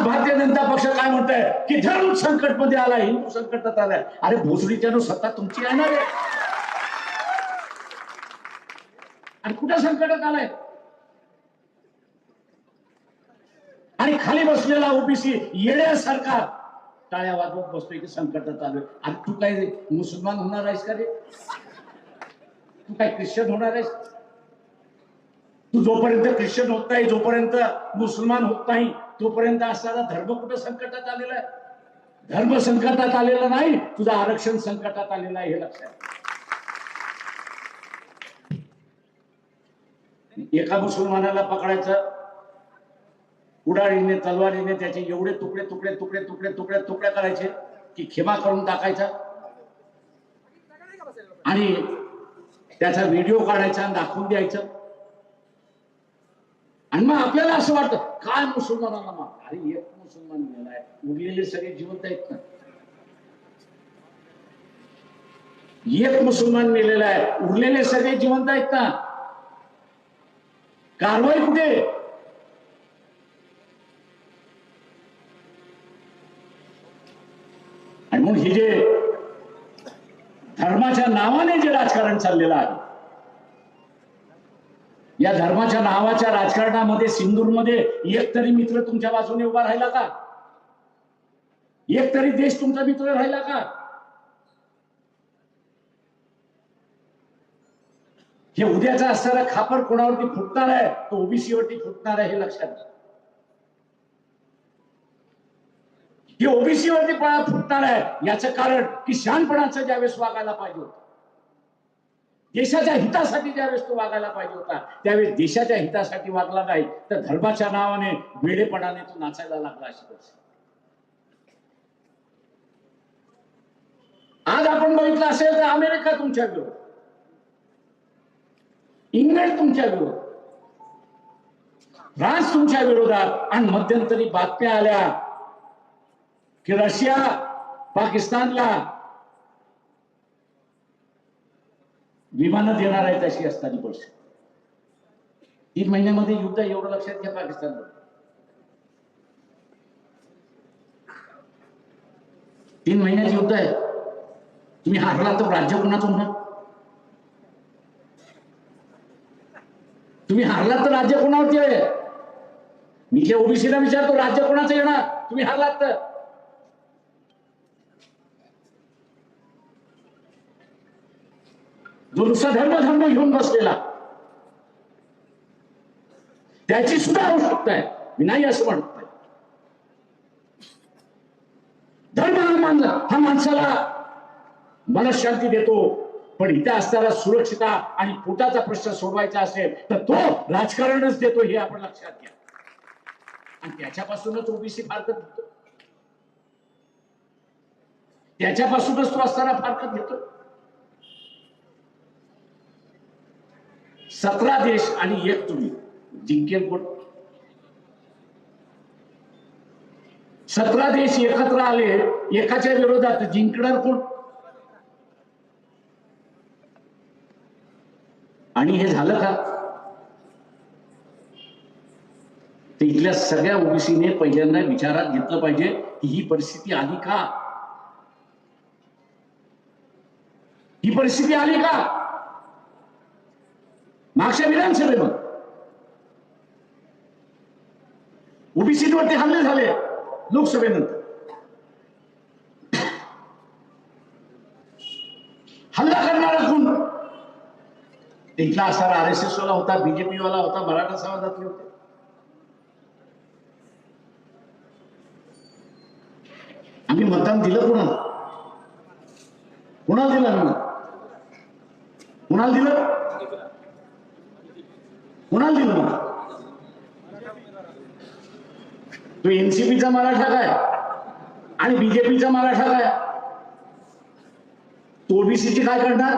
आज भारतीय जनता पक्ष काय म्हणताय? की धर्म संकटमध्ये आला हिंदू संकटात आलाय. अरे भोसडीच्या सत्ता तुमची आहे. ना रे आणि कुठे संकटात आलाय? आणि खाली बसलेला ओबीसी येण्यासारखा टाळ्या वाजवत बसतोय की संकटात आलोय. आणि तू काय मुसलमान होणार आहेस का रे? तू काय ख्रिश्चन होणार आहेस? तू जोपर्यंत ख्रिश्चन होत नाही जोपर्यंत मुसलमान होत नाही तोपर्यंत असणारा धर्म कुठं संकटात आलेला आहे? धर्म संकटात आलेला नाही तुझं आरक्षण संकटात आलेलं आहे हे लक्षात एका मुसलमानाला पकडायचं उडाळीने तलवारीने त्याचे एवढे तुकडे तुकडे तुकडे तुकडे तुकडे तुकडे करायचे की खेमा करून टाकायचा. आणि त्याचा व्हिडिओ काढायचा आणि दाखवून द्यायचं. आणि मग आपल्याला असं वाटतं काय मुसलमानाला मार अरे एक मुसलमान गेलाय उरलेले सगळे जिवंत आहेत ना. एक मुसलमान मेलेला आहे उरलेले सगळे जिवंत आहेत ना. कारवाई कुठे? आणि म्हणून हे जे धर्माच्या नावाने जे राजकारण चाललेलं आहे या धर्माच्या नावाच्या राजकारणामध्ये सिंदूरमध्ये एक तरी मित्र तुमच्या बाजूने उभा राहिला का? एक तरी देश तुमचा मित्र राहिला का? हे उद्याचा असणारा खापर कोणावरती फुटणार आहे? तो ओबीसी वरती फुटणार आहे हे लक्षात घ्या. हे ओबीसी वरती फुटणार आहे? याचं कारण की शहाणपणाचं ज्यावेळेस वागायला पाहिजे होतं. देशाच्या हितासाठी ज्यावेळेस तो वागायला पाहिजे होता त्यावेळेस देशाच्या हितासाठी वागला नाही तर धर्माच्या नावाने वेडेपणाने तो नाचायला लागला अशी आज आपण बघितलं असेल तर अमेरिका तुमच्या विरोध इंग्लंड तुमच्या विरोध फ्रान्स तुमच्या विरोधात. आणि मध्यंतरी बातम्या आल्या की रशिया पाकिस्तानला विमानं देणार आहेत अशी असताना परिस्थिती. तीन महिन्यामध्ये युद्ध एवढं लक्षात घ्या पाकिस्तानवर तीन महिन्याचे युद्ध आहे. तुम्ही हारला तर राज्य कोणाचं होणार? तुम्ही हारलात तर राज्य कोणावरती आहे? मी जे ओबीसीला विचारतो राज्य कोणाचं येणार? तुम्ही हारलात तर. जो धर्म धर्म घेऊन बसलेला. त्याची सुद्धा आवश्यकता आहे. मी नाही असं म्हणत धर्म हा मान हा माणसाला मनशांती देतो. पण इथे असताना सुरक्षिता आणि पोटाचा प्रश्न सोडवायचा असेल तर तो राजकारणच देतो हे आपण लक्षात घ्या. आणि त्याच्यापासूनच ओबीसी फारकत घेतो त्याच्यापासूनच तो असताना फारकत घेतो सतरा देश आणि एक तुम्ही. जिंकेल कोण? सतरा देश एकत्र आले एकाच्या विरोधात जिंकणार कोण? आणि हे झालं का? तर इथल्या सगळ्या ओबीसीने पहिल्यांदा विचारात घेतलं पाहिजे की ही परिस्थिती आली का? ही परिस्थिती आली का? मागच्या विधानसभेमध्ये ओबीसीवरती हल्ले झाले लोकसभेनंतर. हल्ला करणारा कोण? तिथला असणारा आर एस एस वाला होता बीजेपी वाला होता मराठा समाजातले होते. आम्ही मतदान दिलं कुणाला? कुणाला दिलं कुणाला दिलं? कुणाला दिलं मग? तू एनसीपीचा मराठा काय? आणि बीजेपीचा मराठा काय? तो ओबीसीची काय करणार?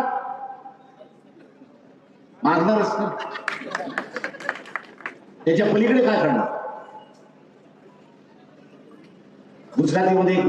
मारणारच ना त्याच्या पलीकडे काय करणार? गुजरातीमध्ये एक